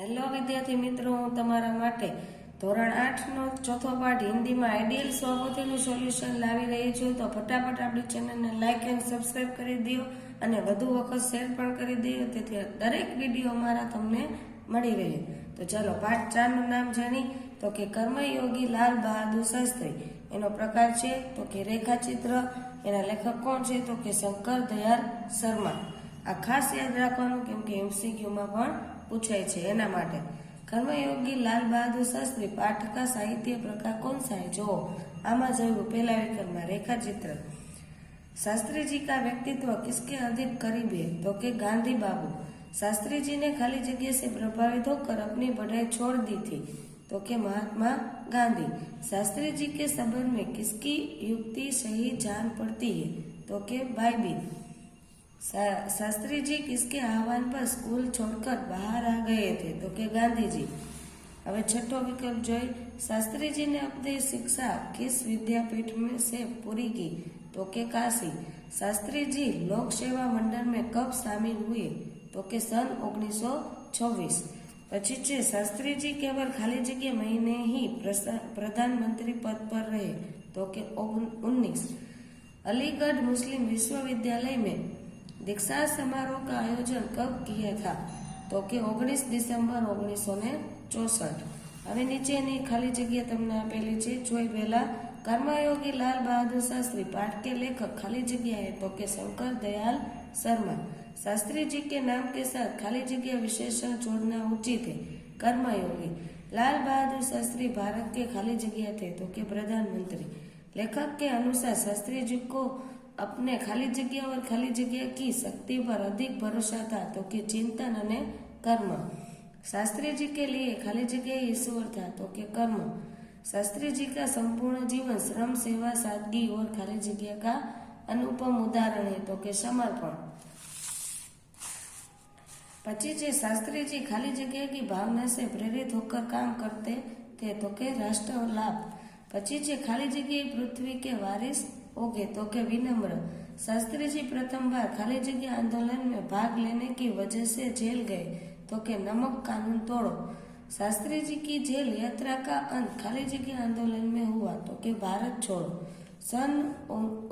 Hello વિદ્યાર્થી મિત્રો, હું તમારા માટે ધોરણ આઠનો ચોથો પાઠ હિન્દીમાં આઈડિયલ સ્વપોથીનું સોલ્યુશન લાવી રહી છું. તો ફટાફટ આપણી ચેનલને લાઇક એન્ડ સબસ્ક્રાઈબ કરી દો અને વધુ વખત શેર પણ કરી દો તેથી દરેક વીડિયો અમારા તમને મળી રહે. તો ચાલો, પાઠ ચારનું નામ જાણી તો કે કર્મયોગી લાલ બહાદુર શાસ્ત્રી. એનો પ્રકાર છે, તો કે રેખાચિત્ર. એના લેખક કોણ છે? તો કે શંકર દયાર શર્મા. આ ખાસ યાદ રાખવાનું કેમ કે એમસીક્યુમાં પણ પૂછાય છે એના માટે કર્મયોગી લાલ બહાદુર શાસ્ત્રી पाठ का साहित्य प्रकार कौन सा है जो આમાં જોયું પહેલા વિકલ્પમાં રેખાચિત્ર शास्त्री जी का व्यक्तित्व किसके अधिक करीब है तो के गांधी बाबू शास्त्री जी ने खाली जगह से प्रभावित होकर अपनी पढ़ाई छोड़ दी थी तो के महात्मा गांधी शास्त्री जी के संबंध में किसकी युक्ति सही जान पड़ती है तो के भाईबीन शा- शास्त्री जी किसके आह्वान पर स्कूल छोड़कर बाहर आ गए थे तो के गांधी जी હવે છઠ્ઠો વિકલ્પ જોઈ शास्त्री जी ने अपनी शिक्षा किस विद्यापीठ में से पूरी की तो के काशी शास्त्री जी लोक सेवा मंडल में कब शामिल हुए तो के सन 1926 પછી છે શાસ્ત્રી जी केवल खाली जगह महीने ही प्रसा- प्रधानमंत्री पद पर रहे तो के उन्नीस अलीगढ़ मुस्लिम विश्वविद्यालय में दीक्षा समारोह का आयोजन कब किया था તો કે ઓગણીસ ડિસેમ્બર ઓગણીસો ને ચોસઠ હવે નીચેની ખાલી જગ્યા તમને આપેલી છે જોઈ પહેલા કર્મયોગી લાલ બહાદુર शास्त्री पाठ के लेखक खाली जगह है तो के शंकर दयाल शर्मा शास्त्री जी के नाम के साथ खाली जगह विशेषण जोड़ना उचित है कर्मयोगी लाल बहादुर शास्त्री भारत के खाली जगह थे तो के प्रधानमंत्री लेखक के अनुसार शास्त्री जी को अपने खाली जगह और खाली जगह की शक्ति पर अधिक भरोसा था तो कि चिंतन અને कर्म शास्त्री जी के लिए खाली जगह ईश्वर था तो कि कर्म शास्त्री जी का संपूर्ण जीवन श्रम सेवा सादगी और खाली जगह का अनुपम उदाहरण है तो कि समर्पण પછી જે શાસ્ત્રી जी खाली जगह की भावना से प्रेरित होकर काम करते थे तो के राष्ट्र लाभ પછી જે ખાલી જગ્યાએ પૃથ્વી के वारिस गए तो के विनम्र। शास्त्री जी प्रथम बार खाली जगह आंदोलन में भाग लेने की वजह से जेल गए तो के नमक कानून तोड़ो। शास्त्री जी की जेल यात्रा का अंत खाली जगह आंदोलन में हुआ तो के भारत छोड़ो। सन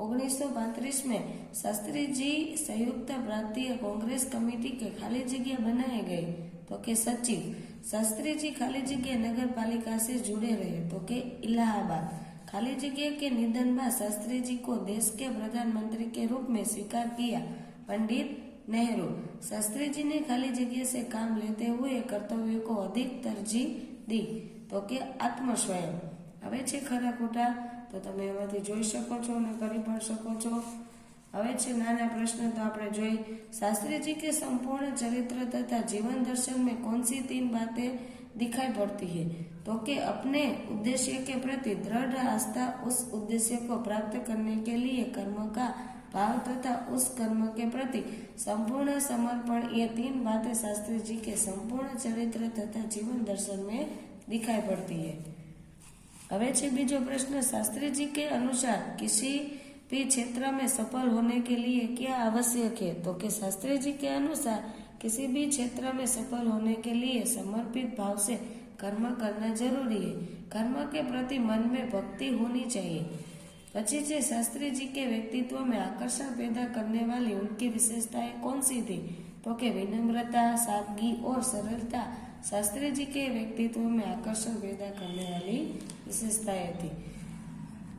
उन्नीस में शास्त्री जी संयुक्त भारतीय कांग्रेस कमेटी के खाली जगह बनाए गए तो के सचिव। शास्त्री जी खाली जगह नगर पालिका से जुड़े रहे तो के इलाहाबाद। खाली जगह के निधन बाद शास्त्री जी को देश के प्रधानमंत्री के रूप में स्वीकार किया पंडित नेहरू शास्त्री जी ने खाली जगह से काम लेते हुए कर्तव्य को अधिक तरजीह दी તો કે આત્મસ્વયં હવે છે ખરા ખોટા તો તમે એમાંથી જોઈ શકો છો અને કરી પણ શકો છો હવે છે નાના પ્રશ્ન તો આપણે જોઈ शास्त्री जी के संपूर्ण चरित्र तथा जीवन दर्शन में कौन सी तीन बातें दिखाई पड़ती है तो कि अपने उद्देश्य के प्रति दृढ़ आस्था उस उद्देश्य को प्राप्त करने के लिए कर्म का भाव तथा उस कर्म के प्रति संपूर्ण समर्पण ये तीन बातें शास्त्री जी के संपूर्ण चरित्र तथा जीवन दर्शन में दिखाई पड़ती है હવે છે બીજો પ્રશ્ન शास्त्री जी के अनुसार किसी भी क्षेत्र में सफल होने के लिए क्या आवश्यक है तो कि शास्त्री जी के अनुसार किसी भी क्षेत्र में सफल होने के लिए समर्पित भाव से कर्म करना ज़रूरी है। कर्म के प्रति मन में भक्ति होनी चाहिए। पची से शास्त्री जी के व्यक्तित्व में आकर्षण पैदा करने वाली उनकी विशेषताएँ कौन सी थी? तो के विनम्रता, सादगी और सरलता। शास्त्री जी के व्यक्तित्व में आकर्षण पैदा करने वाली विशेषताएँ थी।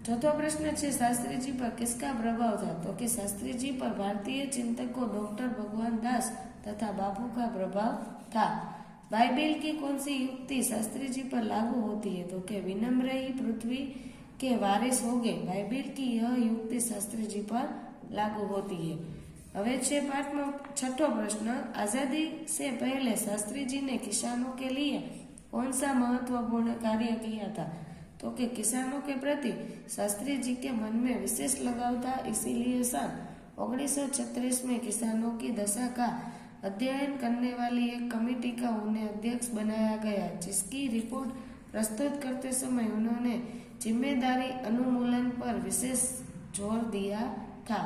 चौथा प्रश्न है शास्त्री जी पर किसका प्रभाव था तो कि शास्त्री जी पर भारतीय चिंतकों डॉक्टर भगवान दास तथा बापू का प्रभाव था बाइबिल की कौन सी युक्ति शास्त्री जी पर लागू होती है तो कि विनम्र ही पृथ्वी के वारिस हो गए बाइबिल की यह युक्ति शास्त्री जी पर लागू होती है હવે છે પાઠમાં છઠ્ઠો પ્રશ્ન आजादी से पहले शास्त्री जी ने किसानों के लिए कौन सा महत्वपूर्ण कार्य किया था तो कि किसानों के प्रति शास्त्री जी के मन में विशेष लगाव था, इसीलिए सन 1936 में किसानों की दशा का अध्ययन करने वाली एक कमेटी का उन्हें अध्यक्ष बनाया गया, जिसकी रिपोर्ट प्रस्तुत करते समय उन्होंने ज़िम्मेदारी अनुमूलन पर विशेष ज़ोर दिया था।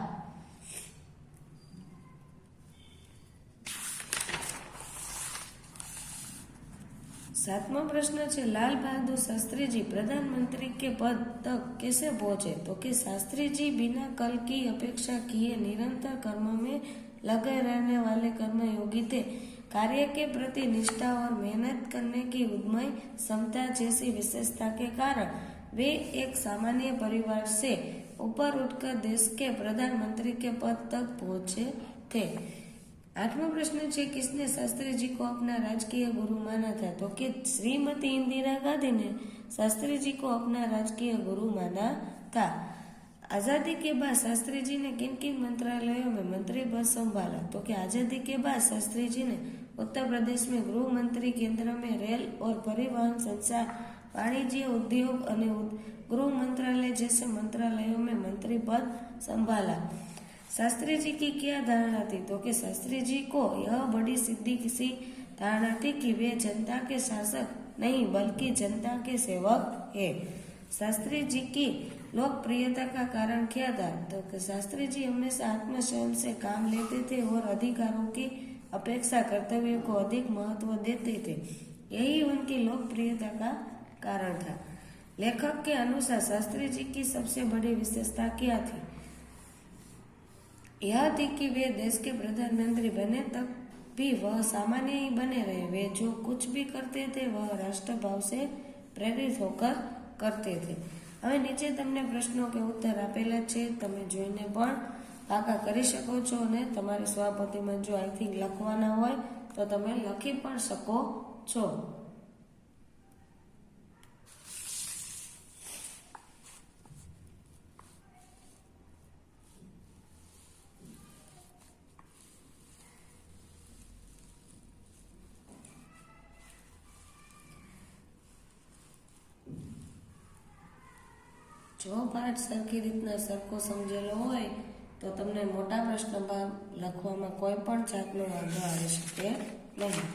सातवां प्रश्न છે लाल बहादुर शास्त्री जी प्रधानमंत्री के पद तक कैसे पहुंचे तो कि शास्त्री जी बिना कल की अपेक्षा किए निरंतर कर्म में लगे रहने वाले कर्मयोगी थे कार्य के प्रति निष्ठा और मेहनत करने की उद्मय क्षमता जैसी विशेषता के कारण वे एक सामान्य परिवार से ऊपर उठकर देश के प्रधानमंत्री के पद तक पहुंचे थे आठवां प्रश्न है किसने शास्त्री जी को अपना राजकीय गुरु माना था तो कि श्रीमती इंदिरा गांधी ने शास्त्री जी को अपना राजकीय गुरु माना था आजादी के बाद शास्त्री जी ने किन किन मंत्रालयों में मंत्री पद संभाला तो कि आजादी के बाद शास्त्री जी ने उत्तर प्रदेश में गृह मंत्री केंद्र में रेल और परिवहन संचार वाणिज्य उद्योग અને गृह मंत्रालय जैसे मंत्रालयों में मंत्री पद संभाला शास्त्री जी की क्या धारणा थी? तो कि शास्त्री जी को यह बड़ी सिद्धि किसी धारणा थी कि वे जनता के शासक नहीं, बल्कि जनता के सेवक है। शास्त्री जी की लोकप्रियता का कारण क्या था? तो कि शास्त्री जी हमेशा आत्मसंयम से काम लेते थे और अधिकारों की अपेक्षा कर्तव्य को अधिक महत्व देते थे। यही उनकी लोकप्रियता का कारण था। लेखक के अनुसार शास्त्री जी की सबसे बड़ी विशेषता क्या थी? यह थी कि वे देश के प्रधानमंत्री बने तक भी वह सामान्य ही बने रहे वे जो कुछ भी करते थे वह राष्ट्रभाव से પ્રેરિત હોકર કરતે થે હવે નીચે તમને પ્રશ્નો કે ઉત્તર આપેલા છે તમે જોઈને પણ પાકા કરી શકો છો અને તમારી સ્વાપતિમાં જો આઈ થિંક લખવાના હોય તો તમે લખી પણ શકો છો જો પાઠ સરખી રીતના સરખો સમજેલો હોય, તો તમને મોટા પ્રશ્નમાં લખવામાં કોઈ પણ જાતનો વાંધો આવી શકે નહીં.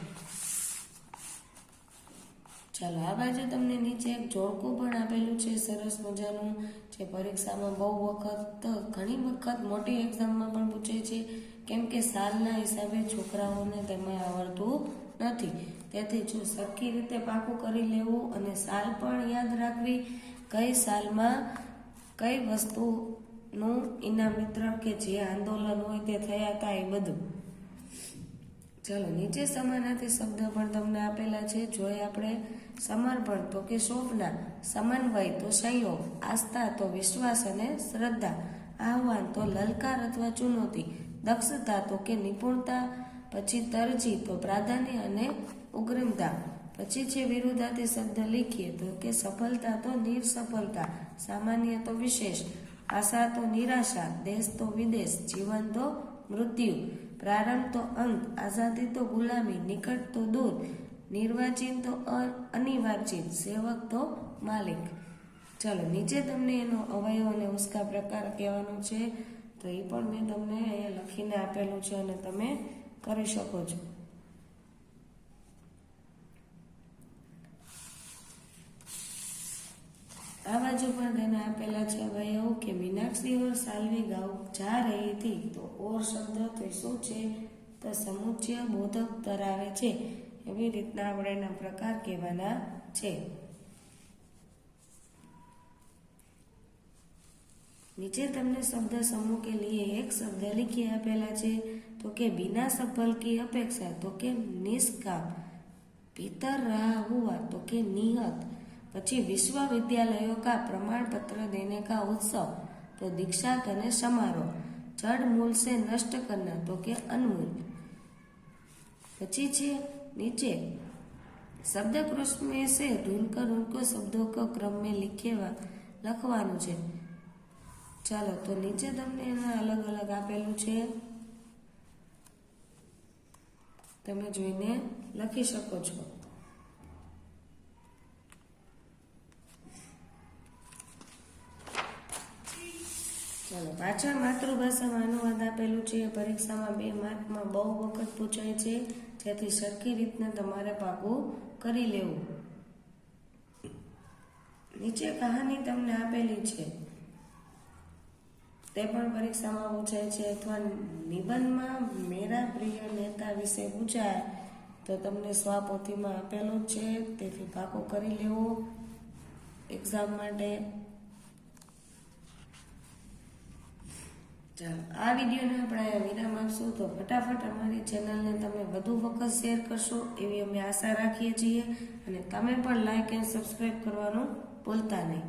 ચાલો, આ બાજુ તમને નીચે એક જોડકું પણ આપેલું છે, સરસ મજાનું, જે પરીક્ષામાં બહુ વખત, ઘણી વખત મોટી એક્ઝામમાં પણ પૂછે છે, કેમ કે સાલના હિસાબે છોકરાઓને તેમાં આવડતું નથી. તેથી જો સરખી રીતે પાકું કરી લેવું અને સાલ પણ યાદ રાખવી કઈ સાલમાં કઈ વસ્તુનું ઇનામ વિતરણ કે જે આંદોલન હોય તે થયા હતા એ બધું. ચલો, નીચે સમાનાર્થી શબ્દ પણ તમને આપેલા છે. જોઈએ આપણે સમર્પણ, તો કે શોભના, સમન્વય, તો સંયોગ, આસ્થા, તો વિશ્વાસ અને શ્રદ્ધા, આહ્વાન, તો લલકાર અથવા ચુનૌતી, દક્ષતા, તો કે નિપુણતા, પછી તરજી, તો પ્રાધાન્ય અને ઉગ્રમતા પછી છે વિરુદ્ધાર્થી શબ્દ લીખીએ તો કે સફળતા તો નિર્સફળતા, સામાન્ય તો વિશેષ, આશા તો નિરાશા, દેશ તો વિદેશ, જીવન તો મૃત્યુ, પ્રારંભ તો અંત, આઝાદી તો ગુલામી, નિકટ તો દૂર, નિર્વાચિત તો અનિવાર્ચિત સેવક તો માલિક. ચલો, નીચે તમને એનો અવયવ અને ઉસ્કા પ્રકાર કહેવાનો છે. તો એ પણ મેં તમને અહીંયા લખીને આપેલું છે અને તમે કરી શકો છો. આ બાજુ પણ તેના આપેલા છે અવયવ કે મીનાક્ષી ઓર સાલવી ગાઉ જા રહી હતી. તો ઓર શબ્દ તો શું છે? તો સમુચ્ચય બોધક ધરાવે છે. એવી રીતના આપણે એના પ્રકાર કહેવાના છે. નીચે તમને શબ્દ સમૂહ કે લીએ એક શબ્દ લખી આપેલા છે. તો કે બિના સફલ કી અપેક્ષા, તો કે નિષ્કામ, ભીતર રહા હુઆ, તો કે નિહત. પછી વિશ્વવિદ્યાલયો કા પ્રમાણપત્ર દેને કા ઉત્સવ, તો तो दीक्षा સમારોહ. જડ મૂળ मूल નષ્ટ नष्ट તો કે के પછી છે નીચે. શબ્દકોશ મેં સે ઢૂંઢકર ઉनको શબ્દો કો ક્રમ મેં लिखेवा લખવાનું છે. ચાલો, તો નીચે તમને એના અલગ અલગ આપેલું છે. તમે જોઈને લખી શકો છો. ચાલો, પાછા માતૃભાષામાં અનુવાદ આપેલું છે. પરીક્ષામાં બે માર્કમાં બહુ વખત પૂછાય છે. જેથી સરખી રીતના તમારે પાકું કરી લેવું. નીચે કહાની તમને આપેલી છે. તે પણ પરીક્ષામાં પૂછાય છે. અથવા નિબંધમાં મેરા પ્રિય નેતા વિશે પૂછાય, તો તમને સ્વાપોથીમાં આપેલું છે. તેથી પાકો કરી લેવો. એક્ઝામ માટે ચાલો, આ વિડીયોને આપણે અહીંયા વિરામ આપશું. તો ફટાફટ અમારી ચેનલને તમે વધુ વખત શેર કરશો એવી અમે આશા રાખીએ છીએ. અને તમે પણ લાઈક એન્ડ સબસ્ક્રાઈબ કરવાનું ભૂલતા નહીં.